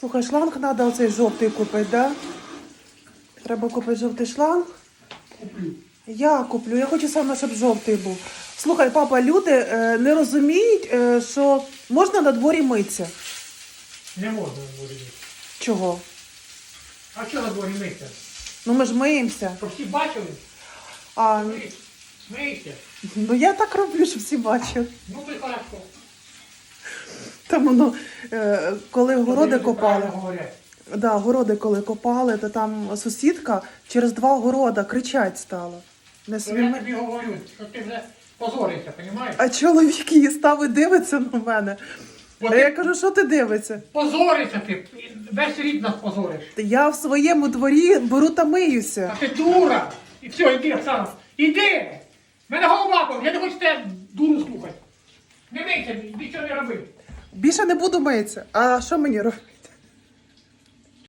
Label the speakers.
Speaker 1: Слухай, шланг треба оцей жовтий купити, да? Треба купити жовтий шланг.
Speaker 2: Куплю.
Speaker 1: Я куплю, я хочу саме, щоб жовтий був. Слухай, папа, люди е, не розуміють, е, що можна на дворі митися.
Speaker 2: Не можна на дворі мити.
Speaker 1: Чого?
Speaker 2: А що на дворі мити?
Speaker 1: Ну ми ж миємося.
Speaker 2: Всі бачили?
Speaker 1: А,
Speaker 2: Смієте?
Speaker 1: ну я так роблю, щоб всі бачили.
Speaker 2: Ну.
Speaker 1: Там воно, е, коли городи копали, да, городи коли копали, то там сусідка через два города кричать стала. Не
Speaker 2: То я тобі говорю, що ти вже позоришся, розумієш?
Speaker 1: А чоловік її став і дивиться на мене.
Speaker 2: Бо
Speaker 1: А
Speaker 2: ти
Speaker 1: я кажу, що ти дивишся?
Speaker 2: позоришся ти, весь рід нас позориш.
Speaker 1: Я в своєму дворі беру та миюся.
Speaker 2: А ти дура! І все, іди, Оксана, іди! В Мене голова болить, я не хочу тебе дуру слухати. Не мийся, нічого не роби.
Speaker 1: Більше не буду митися. А що мені робити?